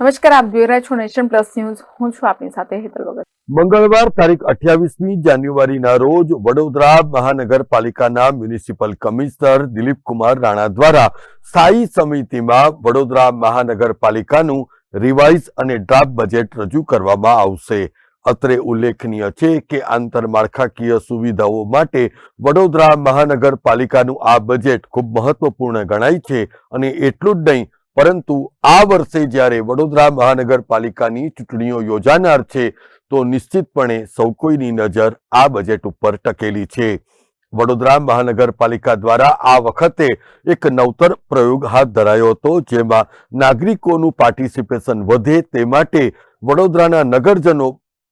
નમસ્કાર, આપ જોઈ રહ્યા છો નેશન પ્લસ ન્યૂઝ. હું છું આપની સાથે હેતલ વગર. મંગળવાર તારીખ અઠ્યાવીસમી જાન્યુઆરીના રોજ વડોદરા મહાનગરપાલિકાના મ્યુનિસિપલ કમિશનર દિલીપ કુમાર રાણા દ્વારા સ્થાયી સમિતિમાં વડોદરા મહાનગરપાલિકાનું રિવાઇઝ અને ડ્રાફ્ટ બજેટ રજૂ કરવામાં આવશે. અત્રે ઉલ્લેખનીય છે કે આંતરમાળખાકીય સુવિધાઓ માટે વડોદરા મહાનગરપાલિકાનું આ બજેટ ખૂબ મહત્વપૂર્ણ ગણાય છે અને એટલું જ નહીં પરંતુ આ વર્ષે જ્યારે વડોદરા મહાનગરપાલિકાની ચૂંટણીઓ યોજાનાર છે, તો નિશ્ચિતપણે સૌ કોઈની નજર આ બજેટ ઉપર ટકેલી છે. વડોદરા મહાનગરપાલિકા દ્વારા આ વખતે એક નવતર પ્રયોગ હાથ ધરાયો હતો, જેમાં નાગરિકોનું પાર્ટિસિપેશન વધે તે માટે વડોદરાના નગરજનો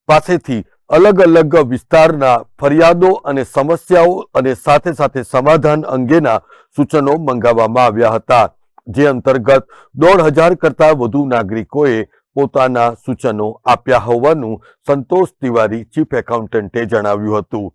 પાસેથી અલગ અલગ વિસ્તારના ફરિયાદો અને સમસ્યાઓ અને સાથે સાથે સમાધાન અંગેના સૂચનો મંગાવવામાં આવ્યા હતા. જે અંતર્ગત દોઢ હજાર કરતા વધુ નાગરિકોએ પોતાના સૂચનો આપ્યા હોવાનું સંતોષ તિવારી ચીફ એકાઉન્ટન્ટે જણાવ્યું હતું.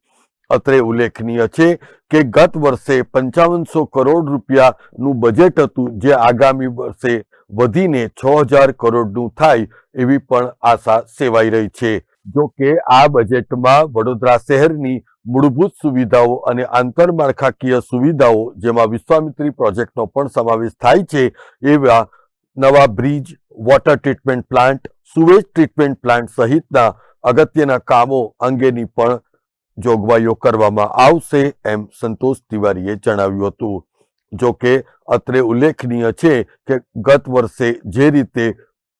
અત્રે ઉલ્લેખનીય છે કે ગત વર્ષે પંચાવનસો કરોડ રૂપિયાનું બજેટ હતું જે આગામી વર્ષે વધીને છ હજાર કરોડનું થાય એવી પણ આશા સેવાઈ રહી છે. જો કે આ બજેટમાં વડોદરા શહેરની મૂળભૂત સુવિધાઓ અને આંતરમાળખાકીય સુવિધાઓ જેમાં વિશ્વામિત્રી પ્રોજેક્ટનો પણ સમાવેશ થાય છે, એવા નવા bridge, water treatment plant, sewage treatment plant સહિતના અગત્યના કામો અંગેની પણ જોગવાઈઓ કરવામાં આવશે એમ સંતોષ તિવારીએ જણાવ્યું હતું. જો કે, અત્રે ઉલ્લેખનીય છે કે ગત વર્ષે જે રીતે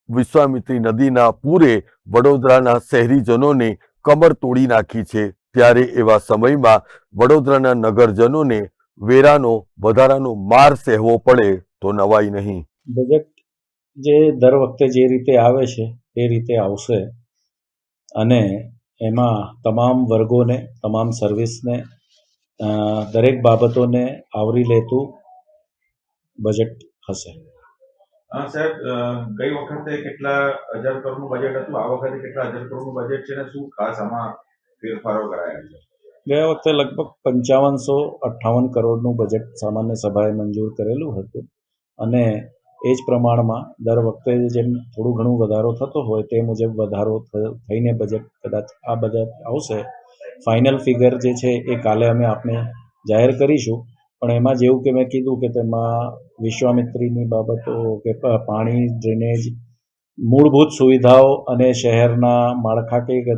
વિશ્વામિત્રી નદીના પૂરે વડોદરાના શહેરીજનોને કમર તોડી નાખી છે ત્યારે એવા સમયમાં વડોદરાના નગરજનોને વેરાનો વધારાનો માર સહેવો પડે તો નવાઈ નહીં. બજેટ જે દર વખતે જે રીતે આવે છે એ રીતે આવશે. અને એમાં તમામ વર્ગોને તમામ સર્વિસને દરેક બાબતોને આવરી લેતું બજેટ હશે. હા સાહેબ ગઈ વખતે કેટલા હજાર કરોડનું બજેટ હતું આ વખતે કેટલા હજાર કરોડનું બજેટ છે ને શું ખાસ આમાં ફેરફારો કરાયા છે. ગયા વખતે લગભગ પંચાવનસો અઠ્ઠાવન કરોડનું બજેટ સામાન્ય સભાએ મંજૂર કરેલું હતું. અને એ જ પ્રમાણમાં દર વખતે જેમ થોડું ઘણું વધારો થતો હોય તે મુજબ વધારો થઈને બજેટ કદાચ આ બજેટ આવશે. ફાઇનલ ફિગર જે છે એ કાલે અમે આપને જાહેર કરીશું. પણ એમાં જેવું કે મેં કીધું કે તેમાં વિશ્વામિત્રીની બાબતો કે પાણી ડ્રેનેજ મૂળભૂત સુવિધાઓ અને શહેરના માળખાકીય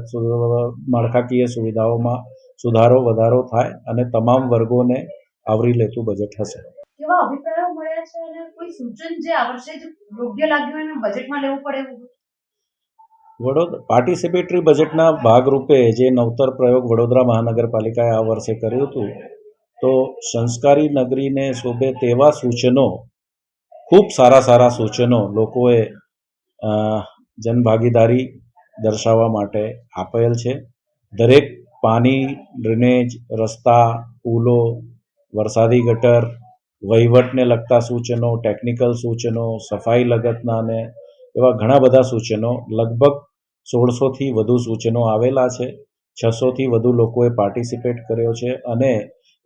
માળખાકીય સુવિધાઓમાં સુધારો વધારો થાય અને તમામ વર્ગોને આવરી લેતું બજેટ હશે. કેવા અભિપ્રાયો મળ્યા છે અને કોઈ સૂચન જે આ વર્ષે યોગ્ય લાગ્યું એને બજેટમાં લેવું પડે એવું? વડોદરા પાર્ટિસિપેટરી બજેટના ભાગરૂપે જે નવતર પ્રયોગ વડોદરા મહાનગરપાલિકાએ આ વર્ષે કર્યું હતું તો સંસ્કારી નગરીને શોભે તેવા સૂચનો ખૂબ સારા સારા સૂચનો લોકોએ જનભાગીદારી દર્શાવવા માટે આપેલ છે. દરેક પાણી ડ્રેનેજ, રસ્તા, પુલો, વરસાદી ગટર, વહીવટને લગતા સૂચનો, ટેકનિકલ સૂચનો, સફાઈ લગતના અને એવા ઘણા બધા સૂચનો, લગભગ સોળસોથી વધુ સૂચનો આવેલા છે. છસોથી વધુ લોકોએ પાર્ટિસિપેટ કર્યો છે અને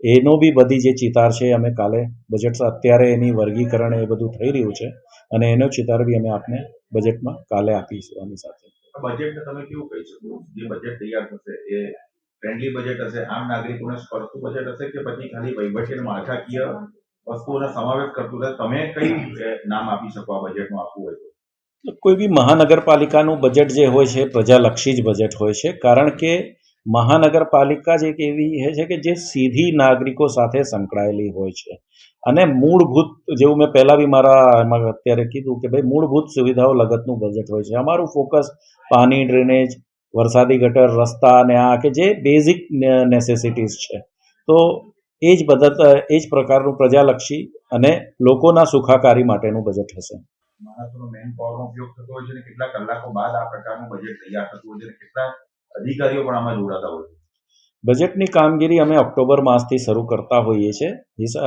એનો બી બધી જે ચિતાર છે, અમે કાલે બજેટ અત્યારે એની વર્ગીકરણ એ બધું થઈ રહ્યું છે. અને એનો ચિતાર બી અમે આપને બજેટમાં કાલે આપીશું આની સાથે. બજેટ તમે કેવું કહી શકો? જે બજેટ તૈયાર થશે એ ફ્રેન્ડલી બજેટ હશે આમ નાગરિકોને સ્પર્શતું બજેટ હશે કે પછી ખાલી વહીવટી માળખાકીય વસ્તુઓનો સમાવેશ કરતું હશે? તમે કઈ નામ આપી શકો આ બજેટમાં આપવું હોય તો? કોઈ બી મહાનગરપાલિકાનું બજેટ જે હોય છે પ્રજાલક્ષી જ બજેટ હોય છે કારણ કે મહાનગરપાલિકા જ એક એવી છે કે જે સીધી નાગરિકો સાથે સંકળાયેલી હોય છે. અને મૂળભૂત, જેવું મેં પહેલાં બી મારા એમાં અત્યારે કીધું કે ભાઈ મૂળભૂત સુવિધાઓ લગતનું બજેટ હોય છે. અમારું ફોકસ પાણી ડ્રેનેજ વરસાદી ગટર, રસ્તા અને આ કે જે બેઝિક નેસેસિટીઝ છે. તો એ જ બધા એ જ પ્રકારનું પ્રજાલક્ષી અને લોકોના સુખાકારી માટેનું બજેટ હશે. કેટલા કલાકો બાદ આ પ્રકારનું બજેટ અધિકારીઓ પણ આમાં જોડાતા હોય છે. બજેટની કામગીરી અમે ઓક્ટોબર માસથી શરૂ કરતા હોઈએ છીએ.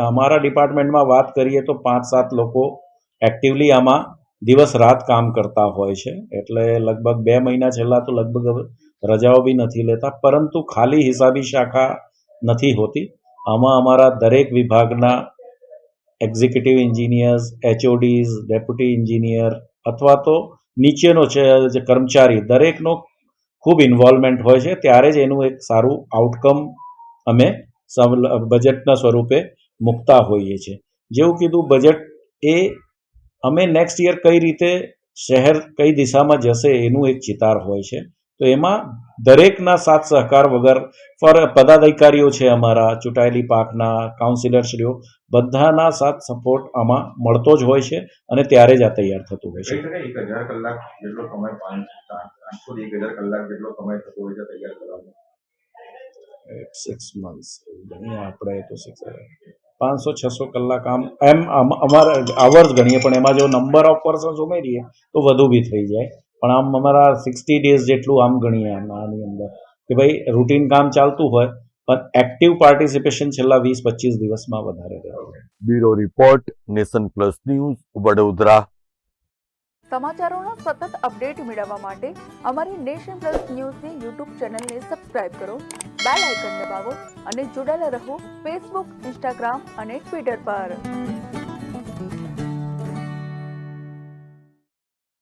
અમારા ડિપાર્ટમેન્ટમાં વાત કરીએ તો પાંચ સાત લોકો એક્ટિવલી આમાં દિવસ રાત કામ કરતા હોય છે. એટલે લગભગ બે મહિના છેલ્લા તો લગભગ રજાઓ બી નથી લેતા, પરંતુ ખાલી હિસાબી શાખા નથી હોતી. આમાં અમારા દરેક વિભાગના executive engineers, HODs, deputy engineer અથવા તો નીચેનો છે કર્મચારી, દરેકનો ખૂબ ઇન્વોલ્વમેન્ટ હોય છે, ત્યારે જ એનું એક સારું આઉટકમ અમે બજેટના સ્વરૂપે મૂકતા હોઈએ છીએ. જેવું કીધું બજેટ એ અમે નેક્સ્ટ યર કઈ રીતે શહેર કઈ દિશામાં જશે એનું એક ચિતાર હોય છે. તો એમાં દરેકના સાથ સહકાર વગર ફર પદાધિકારીઓ છે અમારા ચૂંટાયેલી પાકના કાઉન્સિલરશ્રીઓ બધાના સાથ સપોર્ટ આમાં મળતો જ હોય છે અને ત્યારે જ આ તૈયાર થતું હોય છે. એક હજાર કલાક જેટલો સમય પાંચ એક હજાર કલાક જેટલો સમય થતો હોય છે તૈયાર કરવામાં સિક્સ મંથ્સ આપણે તો સિક્સ પાંચસો છસો કલાક આમ એમ અમારા આવર્સ ગણીએ પણ એમાં જો નંબર ઓફ પર્સન્સ ઉમેરીએ તો વધુ બી થઈ જાય. પણ આમ અમારા સિક્સટી ડેઝ જેટલું આમ ગણીએ આમ આની અંદર. કે ભાઈ રૂટીન કામ ચાલતું હોય પણ એક્ટિવ પાર્ટિસિપેશન છેલ્લા વીસ પચીસ દિવસમાં વધારે રહે. Bureau report nation plus news Vadodara. સમાચારોના સતત અપડેટ મેળવવા માટે અમારી નેશન પ્લસ ન્યૂઝની યુટ્યુબ ચેનલને સબસ્ક્રાઇબ કરો બેલ આઇકન દબાવો અને જોડાયેલા રહો ફેસબુક ઇન્સ્ટાગ્રામ અને ટ્વિટર પર.